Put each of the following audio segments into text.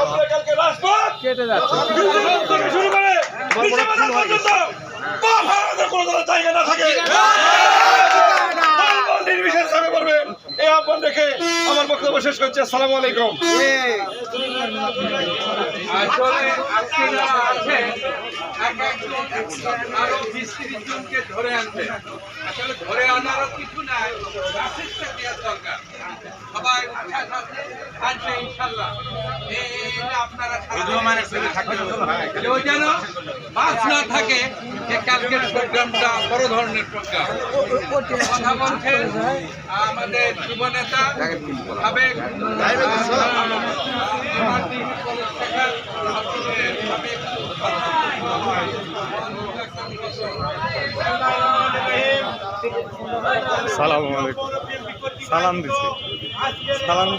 আমরা কালকে কেটে যাচ্ছে। শুরু করে। জায়গা না থাকে। পড়বে। এই আহ্বান রেখে আমার বক্তব্য শেষ করছি। আসসালামু আলাইকুম। আসলে আজকে যারা আছেন এক একজন আরও বিশ তিরিশ জনকে ধরে আনতে আসলে ধরে আনারও কিছু নাই মেসেজটা দেওয়ার দরকার। সবাই উচ্ছ্বাস আসবে ইনশাল্লাহ। কেউ যেন বাস না থাকে যে কালকের প্রোগ্রামটা বড় ধরনের প্রোগ্রাম কথা বলছেন আমাদের যুব নেতা সাবেক সালাম সালাম দিছি সালাম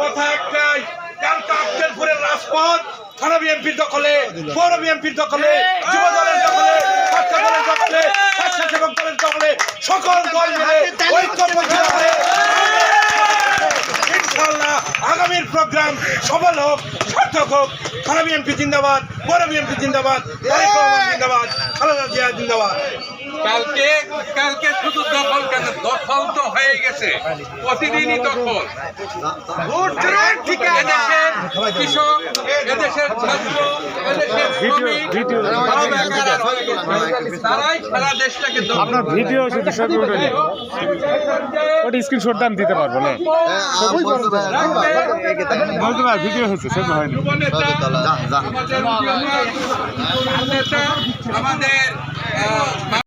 কথা একটাই কালকে আফজলপুরের রাজপথ থানা বিএনপির দখলে পৌর বিএনপির দখলে যুব দলের সকল দল মিলে ঐক্যবদ্ধ হয়ে ইনশাআল্লাহ আগামীর প্রোগ্রাম সফল হোক সার্থক হোক। থানা বিএনপি জিন্দাবাদ বড় বিএনপি জিন্দাবাদ জিন্দাবাদ খালেদা জিয়া জিন্দাবাদ। কালকে কালকে শুধু দখল কেন? দখল তো হয়ে গেছে। প্রতিদিনই দখল। কৃষক এদেশের ছাত্র এদেশের শ্রমিক ভিডিও তারাই সারা দেশটাকে আপনার ভিডিও শুধু সব ওটা স্ক্রিনশট দাম দিতে পারব না? বলতে পার ভিডিও হয়েছে সেটা হয়নি আমাদের